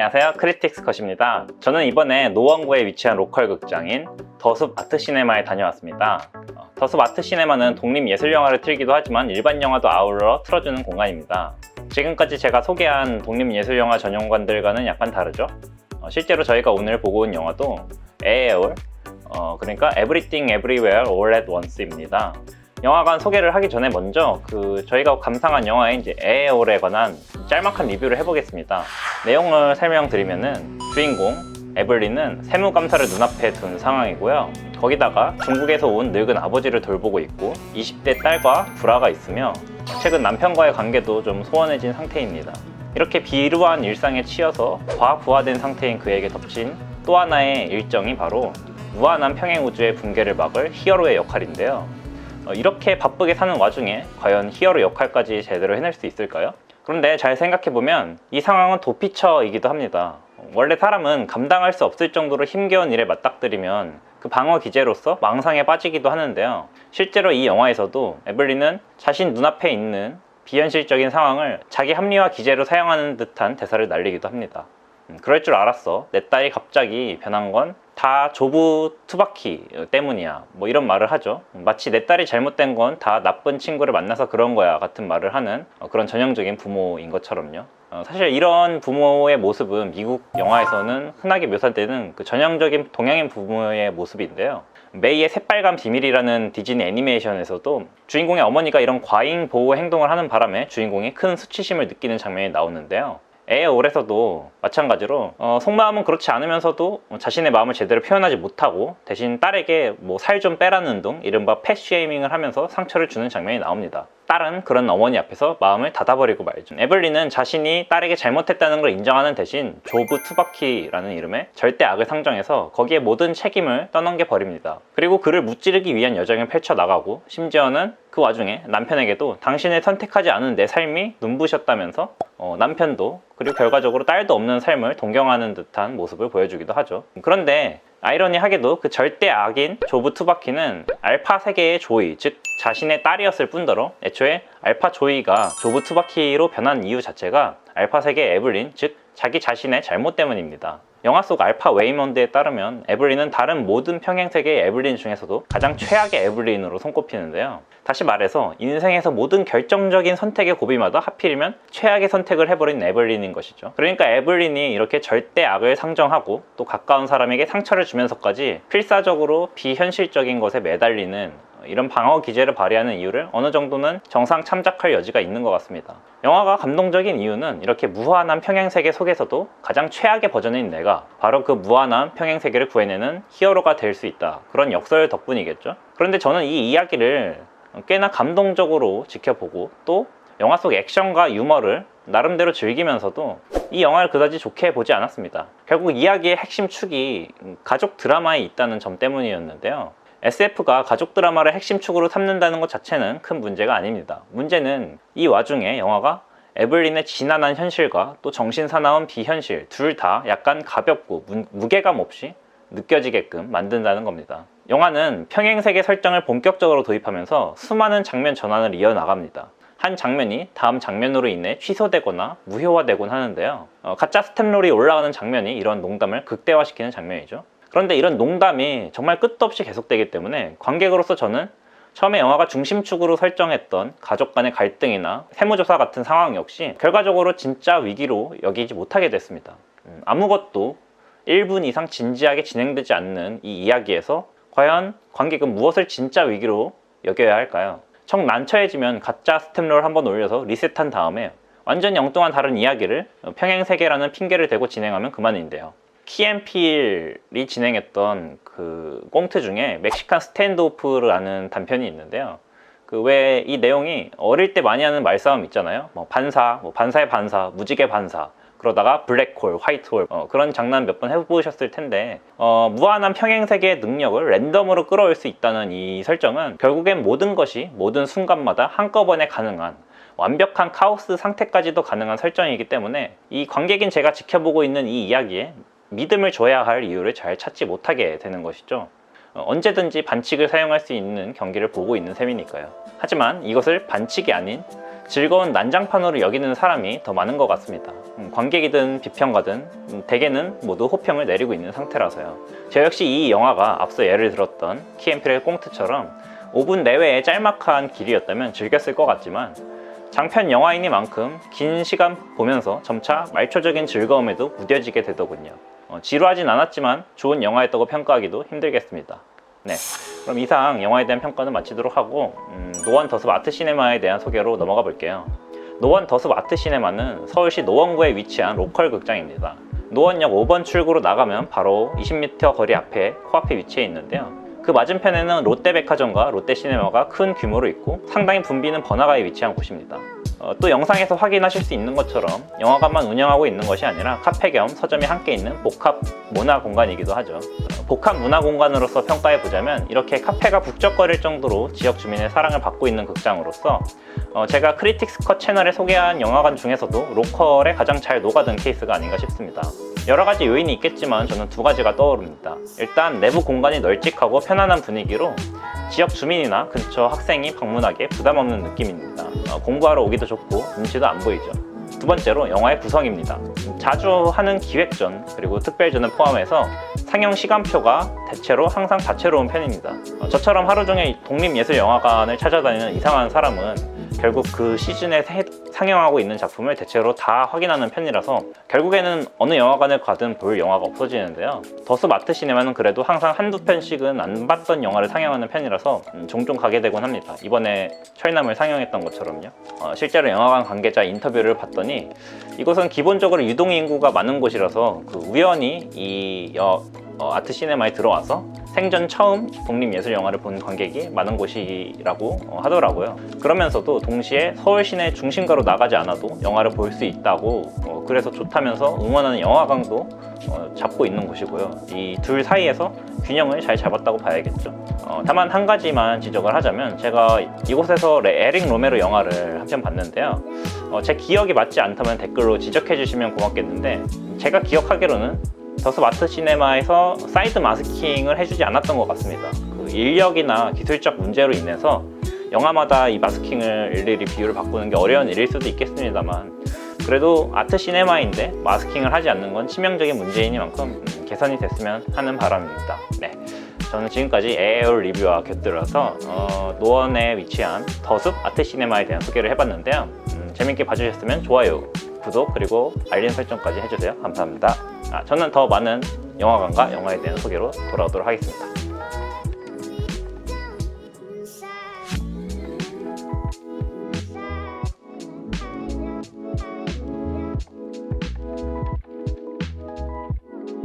안녕하세요. 크리틱스 컷입니다. 저는 이번에 노원구에 위치한 로컬 극장인 더숲 아트 시네마에 다녀왔습니다. 어, 더숲 아트 시네마는 독립예술 영화를 틀기도 하지만 일반 영화도 아울러 틀어주는 공간입니다. 지금까지 제가 소개한 독립예술 영화 전용관들과는 약간 다르죠? 어, 실제로 저희가 오늘 보고 온 영화도 에에올 어, 그러니까 Everything Everywhere All at Once입니다 영화관 소개를 하기 전에 먼저 그 저희가 감상한 이제 에에올에 관한 짤막한 리뷰를 해보겠습니다. 내용을 설명드리면은 주인공 에블린은 세무 감사를 눈앞에 둔 상황이고요. 거기다가 중국에서 온 늙은 아버지를 돌보고 있고 20대 딸과 불화가 있으며 최근 남편과의 관계도 좀 소원해진 상태입니다. 이렇게 비루한 일상에 치여서 과부하된 상태인 그에게 덮친 또 하나의 일정이 바로 무한한 평행 우주의 붕괴를 막을 히어로의 역할인데요. 어, 이렇게 바쁘게 사는 와중에 과연 히어로 역할까지 제대로 해낼 수 있을까요? 그런데 잘 생각해보면 이 상황은 도피처이기도 합니다. 원래 사람은 감당할 수 없을 정도로 힘겨운 일에 맞닥뜨리면 그 방어 기제로서 망상에 빠지기도 하는데요. 실제로 이 영화에서도 에블린은 자신 눈앞에 있는 비현실적인 상황을 자기 합리화 기제로 사용하는 듯한 대사를 날리기도 합니다. 음, 그럴 줄 알았어. 내 딸이 갑자기 변한 건 다 조부 투바키 때문이야. 뭐 이런 말을 하죠. 마치 내 딸이 잘못된 건 다 나쁜 친구를 만나서 그런 거야 같은 말을 하는 어, 그런 전형적인 부모인 것처럼요. 어, 사실 이런 부모의 모습은 미국 영화에서는 흔하게 묘사되는 그 전형적인 동양인 부모의 모습인데요. 메이의 새빨간 비밀이라는 디즈니 애니메이션에서도 주인공의 어머니가 이런 과잉 보호 행동을 하는 바람에 주인공이 큰 수치심을 느끼는 장면이 나오는데요. 에어올에서도 마찬가지로 어, 속마음은 그렇지 않으면서도 자신의 마음을 제대로 표현하지 못하고 대신 딸에게 뭐 살 좀 빼라는 등 이른바 펫쉐이밍을 하면서 상처를 주는 장면이 나옵니다. 딸은 그런 어머니 앞에서 마음을 닫아버리고 말죠. 에블린은 자신이 딸에게 잘못했다는 걸 인정하는 대신 조브 투바키라는 이름의 절대 악을 상정해서 거기에 모든 책임을 떠넘겨 버립니다. 그리고 그를 무찌르기 위한 여정을 펼쳐 나가고 심지어는 그 와중에 남편에게도 당신을 선택하지 않은 내 삶이 눈부셨다면서 어, 남편도 그리고 결과적으로 딸도 없는 삶을 동경하는 듯한 모습을 보여주기도 하죠. 그런데 아이러니하게도 그 절대 악인 조브 투바키는 알파 세계의 조이, 즉 자신의 딸이었을 뿐더러 애초에 알파 조이가 조브 투바키로 변한 이유 자체가 알파 세계 에블린, 즉 자기 자신의 잘못 때문입니다. 영화 속 알파 웨이먼드에 따르면 에블린은 다른 모든 평행세계의 에블린 중에서도 가장 최악의 에블린으로 손꼽히는데요. 다시 말해서 인생에서 모든 결정적인 선택의 고비마다 하필이면 최악의 선택을 해버린 에블린인 것이죠. 그러니까 에블린이 이렇게 절대 악을 상정하고 또 가까운 사람에게 상처를 주면서까지 필사적으로 비현실적인 것에 매달리는 이런 방어 기제를 발휘하는 이유를 어느 정도는 정상 참작할 여지가 있는 것 같습니다. 영화가 감동적인 이유는 이렇게 무한한 평행세계 속에 서도 가장 최악의 버전인 내가 바로 그 무한한 평행 세계를 구해내는 히어로가 될 수 있다. 그런 역설 덕분이겠죠. 그런데 저는 이 이야기를 꽤나 감동적으로 지켜보고 또 영화 속 액션과 유머를 나름대로 즐기면서도 이 영화를 그다지 좋게 보지 않았습니다. 결국 이야기의 핵심 축이 가족 드라마에 있다는 점 때문이었는데요. SF가 가족 드라마를 핵심 축으로 삼는다는 것 자체는 큰 문제가 아닙니다. 문제는 이 와중에 영화가 에블린의 진한한 현실과 또 정신사나운 비현실 둘 다 약간 가볍고 무, 게감 없이 느껴지게끔 만든다는 겁니다. 영화는 평행세계 설정을 본격적으로 도입하면서 수많은 장면 전환을 이어나갑니다. 한 장면이 다음 장면으로 인해 취소되거나 무효화되곤 하는데요. 어, 가짜 스탬롤이 올라가는 장면이 이런 농담을 극대화시키는 장면이죠. 그런데 이런 농담이 정말 끝도 없이 계속되기 때문에 관객으로서 저는 처음에 영화가 중심축으로 설정했던 가족 간의 갈등이나 세무조사 같은 상황 역시 결과적으로 진짜 위기로 여기지 못하게 됐습니다. 음, 아무것도 1분 이상 진지하게 진행되지 않는 이 이야기에서 과연 관객은 무엇을 진짜 위기로 여겨야 할까요? 청 난처해지면 가짜 스탬롤 한번 올려서 리셋한 다음에 완전히 엉뚱한 다른 이야기를 평행세계라는 핑계를 대고 진행하면 그만인데요. 키앤필이 진행했던 그 꽁트 중에 멕시칸 스탠드오프라는 단편이 있는데요. 그 왜 이 내용이 어릴 때 많이 하는 말싸움 있잖아요. 뭐 반사, 뭐 반사의 반사, 무지개 반사. 그러다가 블랙홀, 화이트홀 어, 그런 장난 몇 번 해보셨을 텐데 어, 무한한 평행세계의 능력을 랜덤으로 끌어올 수 있다는 이 설정은 결국엔 모든 것이 모든 순간마다 한꺼번에 가능한 완벽한 카오스 상태까지도 가능한 설정이기 때문에 이 관객인 제가 지켜보고 있는 이 이야기에 믿음을 줘야 할 이유를 잘 찾지 못하게 되는 것이죠. 어, 언제든지 반칙을 사용할 수 있는 경기를 보고 있는 셈이니까요. 하지만 이것을 반칙이 아닌 즐거운 난장판으로 여기는 사람이 더 많은 것 같습니다. 음, 관객이든 비평가든 음, 대개는 모두 호평을 내리고 있는 상태라서요. 저 역시 이 영화가 앞서 예를 들었던 키앤필의 꽁트처럼 5분 내외의 짤막한 길이었다면 즐겼을 것 같지만 장편 영화이니만큼 긴 시간 보면서 점차 말초적인 즐거움에도 무뎌지게 되더군요. 어, 지루하진 않았지만 좋은 영화였다고 평가하기도 힘들겠습니다. 네, 그럼 이상 영화에 대한 평가는 마치도록 하고 음, 노원 더습 아트 시네마에 대한 소개로 넘어가 볼게요. 노원 더습 아트 시네마는 서울시 노원구에 위치한 로컬 극장입니다. 노원역 5번 출구로 나가면 바로 20m 거리 앞에 코앞에 위치해 있는데요. 그 맞은편에는 롯데백화점과 롯데시네마가 큰 규모로 있고 상당히 붐비는 번화가에 위치한 곳입니다. 어, 또 영상에서 확인하실 수 있는 것처럼 영화관만 운영하고 있는 것이 아니라 카페 겸 서점이 함께 있는 복합 문화 공간이기도 하죠. 어, 복합 문화 공간으로서 평가해 보자면 이렇게 카페가 북적거릴 정도로 지역 주민의 사랑을 받고 있는 극장으로서 어, 제가 크리틱스 컷 채널에 소개한 영화관 중에서도 로컬에 가장 잘 녹아든 케이스가 아닌가 싶습니다. 여러 가지 요인이 있겠지만 저는 두 가지가 떠오릅니다. 일단 내부 공간이 널찍하고 편안한 분위기로 지역 주민이나 근처 학생이 방문하기에 부담 없는 느낌입니다. 어, 공부하러 오기도 좋고 눈치도 안 보이죠. 두 번째로 영화의 구성입니다. 자주 하는 기획전 그리고 특별전을 포함해서 상영 시간표가 대체로 항상 다채로운 편입니다. 어, 저처럼 하루 종일 독립예술 영화관을 찾아다니는 이상한 사람은 결국 그 시즌에 새- 상영하고 있는 작품을 대체로 다 확인하는 편이라서 결국에는 어느 영화관을 가든 볼 영화가 없어지는데요. 더스 마트 시네마는 그래도 항상 한두 편씩은 안 봤던 영화를 상영하는 편이라서 음, 종종 가게 되곤 합니다. 이번에 철남을 상영했던 것처럼요. 어, 실제로 영화관 관계자 인터뷰를 봤더니 이곳은 기본적으로 유동 인구가 많은 곳이라서 그 우연히 이 여- 어, 아트 시네마에 들어와서 생전 처음 독립예술 영화를 본 관객이 많은 곳이라고 어, 하더라고요. 그러면서도 동시에 서울 시내 중심가로 나가지 않아도 영화를 볼 수 있다고 어, 그래서 좋다면서 응원하는 영화관도 어, 잡고 있는 곳이고요. 이 둘 사이에서 균형을 잘 잡았다고 봐야겠죠. 어, 다만 한 가지만 지적을 하자면 제가 이곳에서 레- 에릭 로메로 영화를 한 편 봤는데요. 어, 제 기억이 맞지 않다면 댓글로 지적해 주시면 고맙겠는데 제가 기억하기로는 더스 마트 시네마에서 사이드 마스킹을 해주지 않았던 것 같습니다. 그 인력이나 기술적 문제로 인해서 영화마다 이 마스킹을 일일이 비율을 바꾸는 게 어려운 일일 수도 있겠습니다만 그래도 아트 시네마인데 마스킹을 하지 않는 건 치명적인 문제이니만큼 음, 개선이 됐으면 하는 바람입니다. 네. 저는 지금까지 에어올 리뷰와 곁들여서 어, 노원에 위치한 더숲 아트 시네마에 대한 소개를 해봤는데요. 음, 재밌게 봐주셨으면 좋아요, 구독 그리고 알림 설정까지 해주세요. 감사합니다. 아, 저는 더 많은 영화관과 영화에 대한 소개로 돌아오도록 하겠습니다.